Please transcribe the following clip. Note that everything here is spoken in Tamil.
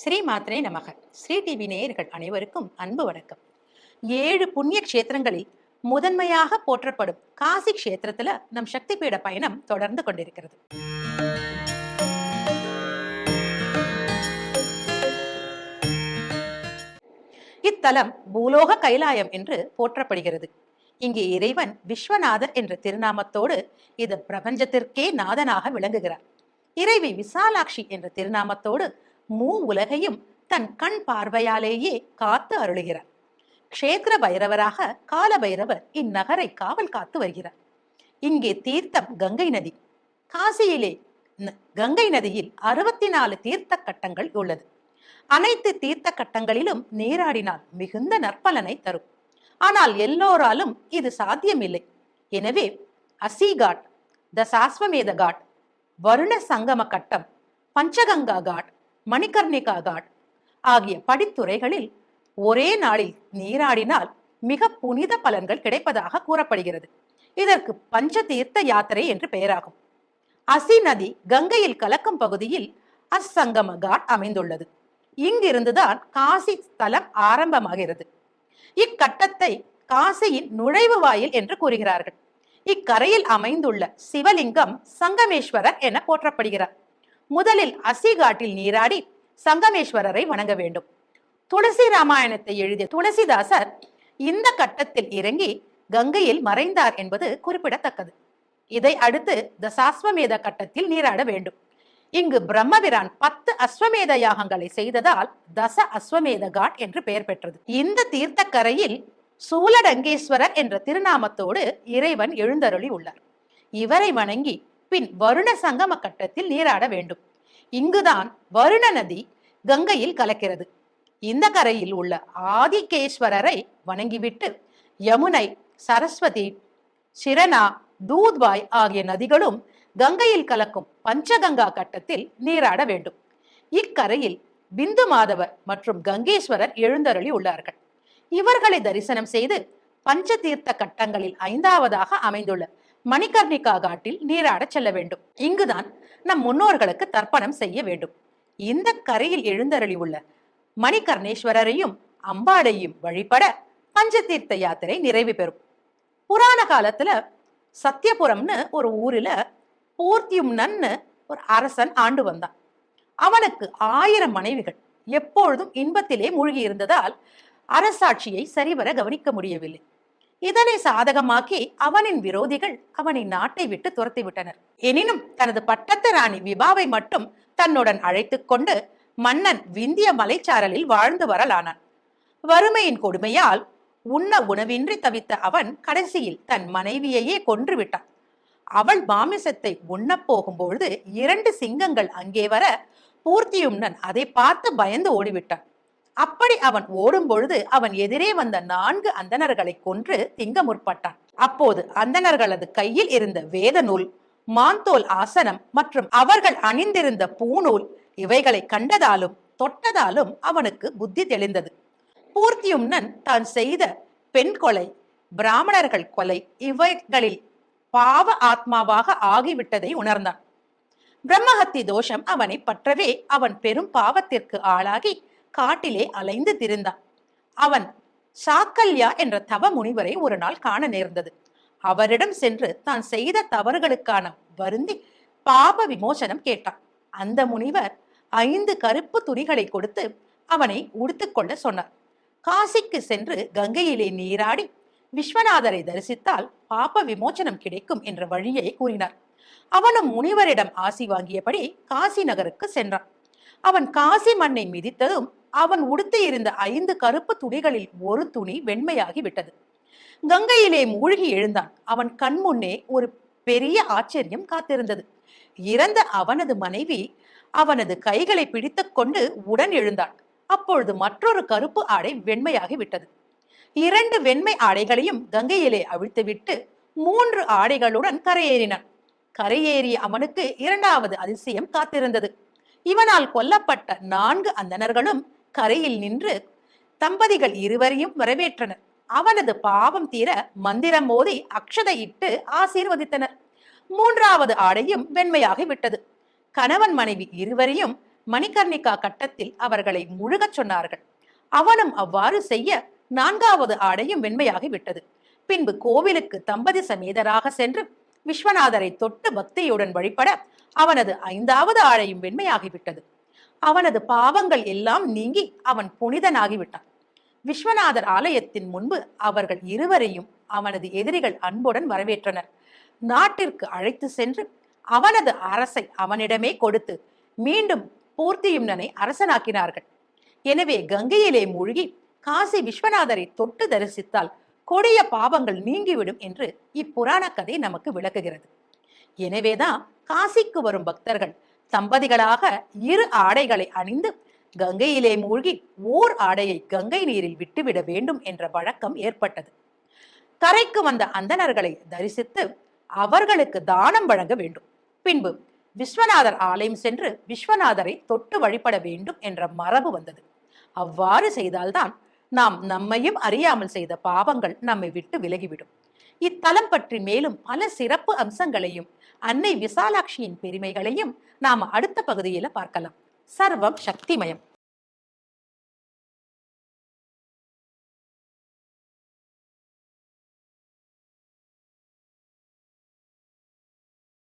ஸ்ரீ மாத்ரே நமக. ஸ்ரீ டிவி நேயர்கள் அனைவருக்கும் அன்பு வணக்கம். ஏழு புண்ணிய கஷேத்திரங்களில் முதன்மையாக போற்றப்படும் காசி கஷேத்திரத்துல நம் சக்தி பீட பயணம் தொடர்ந்து கொண்டிருக்கிறது. இத்தலம் பூலோக கைலாயம் என்று போற்றப்படுகிறது. இங்கே இறைவன் விஸ்வநாதர் என்ற திருநாமத்தோடு இது பிரபஞ்சத்திற்கே நாதனாக விளங்குகிறார். இறைவி விசாலாட்சி என்ற திருநாமத்தோடு மூ உலகையும் தன் கண் பார்வையாலேயே காத்து அருளுகிறார். க்ஷேத்திர பைரவராக கால பைரவர் இந்நகரை காவல் காத்து வருகிறார். இங்கே தீர்த்தம் கங்கை நதி. காசியிலே ந- கங்கை நதியில் அறுபத்தி நாலு தீர்த்த கட்டங்கள் உள்ளது. அனைத்து தீர்த்த கட்டங்களிலும் நீராடினால் மிகுந்த நற்பலனை தரும். ஆனால் எல்லோராலும் இது சாத்தியமில்லை. எனவே அசி காட் த சாஸ்வமேத காட் வருண சங்கம கட்டம் பஞ்சகங்கா காட் மணிகர்ணிகா காட் ஆகிய படித்துறைகளில் ஒரே நாளில் நீராடினால் மிக புனித பலன்கள் கிடைப்பதாக கூறப்படுகிறது. இதற்கு பஞ்ச தீர்த்த யாத்திரை என்று பெயராகும். அசி நதி கங்கையில் கலக்கும் பகுதியில் அசங்கம காட் அமைந்துள்ளது. இங்கிருந்துதான் காசி ஸ்தலம் ஆரம்பமாகிறது. இக்கட்டத்தை காசியின் நுழைவு வாயில் என்று கூறுகிறார்கள். இக்கரையில் அமைந்துள்ள சிவலிங்கம் சங்கமேஸ்வரர் என போற்றப்படுகிறார். முதலில் அசிகாட்டில் நீராடி சங்கமேஸ்வரரை வணங்க வேண்டும். துளசி ராமாயணத்தை எழுதிய துளசிதாசர் இந்த கட்டத்தில் இறங்கி கங்கையில் மறைந்தார் என்பது குறிப்பிடத்தக்கது. இதை அடுத்து தசாஸ்வமேத கட்டத்தில் நீராட வேண்டும். இங்கு பிரம்மபிரான் பத்து அஸ்வமேத யாகங்களை செய்ததால் தச அஸ்வமேத காட் என்று பெயர் பெற்றது. இந்த தீர்த்தக்கரையில் சூலடங்கேஸ்வரர் என்ற திருநாமத்தோடு இறைவன் எழுந்தருளி உள்ளார். இவரை வணங்கி பின் வருண சங்கம கட்டத்தில் நீராட வேண்டும். இங்குதான் வருண நதி கங்கையில் கலக்கிறது. இந்த கரையில் உள்ள ஆதிகேஸ்வரரை வணங்கிவிட்டு யமுனை சரஸ்வதி சிரனா தூத்வாய் ஆகிய நதிகளும் கங்கையில் கலக்கும் பஞ்சகங்கா கட்டத்தில் நீராட வேண்டும். இக்கரையில் பிந்து மாதவர் மற்றும் கங்கேஸ்வரர் எழுந்தருளி உள்ளார்கள். இவர்களை தரிசனம் செய்து பஞ்சதீர்த்த கட்டங்களில் ஐந்தாவதாக அமைந்துள்ள மணிகர்ணிகா காட்டில் நீராடச் செல்ல வேண்டும். இங்குதான் நம் முன்னோர்களுக்கு தர்ப்பணம் செய்ய வேண்டும். இந்த கரையில் எழுந்தருளி உள்ள மணிகர்ணேஸ்வரரையும் அம்பாளையும் வழிபட பஞ்சதீர்த்த யாத்திரை நிறைவு பெறும். புராண காலத்துல சத்தியபுரம்னு ஒரு ஊரில் பூர்த்தியும்னன்னு ஒரு அரசன் ஆண்டு வந்தான். அவனுக்கு ஆயிரம் மனைவிகள். எப்பொழுதும் இன்பத்திலே மூழ்கி இருந்ததால் அரசாட்சியை சரிவர கவனிக்க முடியவில்லை. இதனை சாதகமாக்கி அவனின் விரோதிகள் அவனை நாட்டை விட்டு துரத்தி விட்டனர். எனினும் தனது பட்டத்து ராணி விபாவை மட்டும் தன்னுடன் அழைத்துக் கொண்டு மன்னன் விந்திய மலைச்சாரலில் வாழ்ந்து வரலானான். வறுமையின் கொடுமையால் உண்ண உணவின்றி தவித்த அவன் கடைசியில் தன் மனைவியையே கொன்று விட்டான். அவள் மாமிசத்தை உண்ணப் போகும்பொழுது இரண்டு சிங்கங்கள் அங்கே வர பூர்த்தியும்னன் அதை பார்த்து பயந்து ஓடிவிட்டான். அப்படி அவன் ஓடும் பொழுது அவன் எதிரே வந்த நான்கு அந்தணர்களை கொன்று திங்க முற்பட்டான். அப்போது அந்தணர்களது கையில் இருந்த வேத நூல் மாந்தோல் ஆசனம் மற்றும் அவர்கள் அணிந்திருந்த பூநூல் இவைகளை கண்டதாலும் தொட்டதாலும் அவனுக்கு புத்தி தெளிந்தது. பூர்த்தியும்னன் தான் செய்த பெண் கொலை பிராமணர்கள் கொலை இவைகளில் பாவ ஆத்மாவாக ஆகிவிட்டதை உணர்ந்தான். பிரம்மஹத்தி தோஷம் அவனை பற்றவே அவன் பெரும் பாவத்திற்கு ஆளாகி காட்டிலே அலைந்து திரிந்தான். அவன் சாக்கல்யா என்ற தவ முனிவரை ஒரு நாள் காண நேர்ந்தது. அவரிடம் சென்று தான் செய்த தவறுகளுக்கான வருந்தி பாப விமோசனம் கேட்டான். அந்த முனிவர் ஐந்து கருப்பு துணிகளை கொடுத்து அவனை உடுத்துக்கொள்ள சொன்னார். காசிக்கு சென்று கங்கையிலே நீராடி விஸ்வநாதரை தரிசித்தால் பாப விமோச்சனம் கிடைக்கும் என்ற வழியை கூறினார். அவனும் முனிவரிடம் ஆசி வாங்கியபடி காசி நகருக்கு சென்றான். அவன் காசி மண்ணை மிதித்ததும் அவன் உடுத்தியிருந்த ஐந்து கருப்பு துணிகளில் ஒரு துணி வெண்மையாகி விட்டது. கங்கையிலே மூழ்கி எழுந்தான். அவன் கண் முன்னே ஒரு பெரிய ஆச்சரியம் காத்திருந்தது. இறந்த அவனது மனைவி அவனது கைகளை பிடித்துக்கொண்டு உடன் எழுந்தாள் அப்பொழுது மற்றொரு கருப்பு ஆடை வெண்மையாகி விட்டது. இரண்டு வெண்மை ஆடைகளையும் கங்கையிலே அவிழ்த்துவிட்டு மூன்று ஆடைகளுடன் கரையேறினான். கரையேறிய அவனுக்கு இரண்டாவது அதிசயம் காத்திருந்தது. இவனால் கொல்லப்பட்ட நான்கு அந்தணர்களும் கரையில் நின்று தம்பதிகள் இருவரையும் வரவேற்றனர். அவனது பாவம் தீர மந்திரம் மோதி அக்ஷதையிட்டு ஆசீர்வதித்தனர். மூன்றாவது ஆடையும் வெண்மையாகி விட்டது. கணவன் மனைவி இருவரையும் மணிகர்ணிகா கட்டத்தில் அவர்களை முழுகச் சொன்னார்கள். அவனும் அவ்வாறு செய்ய நான்காவது ஆடையும் வெண்மையாகி விட்டது. பின்பு கோவிலுக்கு தம்பதி சமேதராக சென்று விஸ்வநாதரை தொட்டு பக்தியுடன் வழிபட அவனது ஐந்தாவது ஆடையும் வெண்மையாகிவிட்டது அவனது பாவங்கள் எல்லாம் நீங்கி அவன் புனிதனாகிவிட்டான். விஸ்வநாதர் ஆலயத்தின் முன்பு அவர்கள் இருவரையும் அவனது எதிரிகள் அன்புடன் வரவேற்றனர். நாட்டிற்கு அழைத்து சென்று அவனது அரசை அவனிடமே கொடுத்து மீண்டும் பூர்த்தியும்னனை அரசனாக்கினார்கள். எனவே கங்கையிலே மூழ்கி காசி விஸ்வநாதரை தொட்டு தரிசித்தால் கொடிய பாவங்கள் நீங்கிவிடும் என்று இப்புராண கதை நமக்கு விளக்குகிறது. எனவேதான் காசிக்கு வரும் பக்தர்கள் தம்பதிகளாக இரு ஆடைகளை அணிந்து கங்கையிலே மூழ்கி ஓர் ஆடையை கங்கை நீரில் விட்டுவிட வேண்டும் என்ற வழக்கம் ஏற்பட்டது. கரைக்கு வந்த அந்தணர்களை தரிசித்து அவர்களுக்கு தானம் வழங்க வேண்டும். பின்பு விஸ்வநாதர் ஆலயம் சென்று விஸ்வநாதரை தொட்டு வழிபட வேண்டும் என்ற மரபு வந்தது. அவ்வாறு செய்தால்தான் நாம் நம்மையும் அறியாமல் செய்த பாவங்கள் நம்மை விட்டு விலகிவிடும். இத்தலம் பற்றி மேலும் பல சிறப்பு அம்சங்களையும் அன்னை விசாலாட்சியின் பெருமைகளையும் நாம் அடுத்த பகுதியில பார்க்கலாம். சர்வம் சக்திமயம்.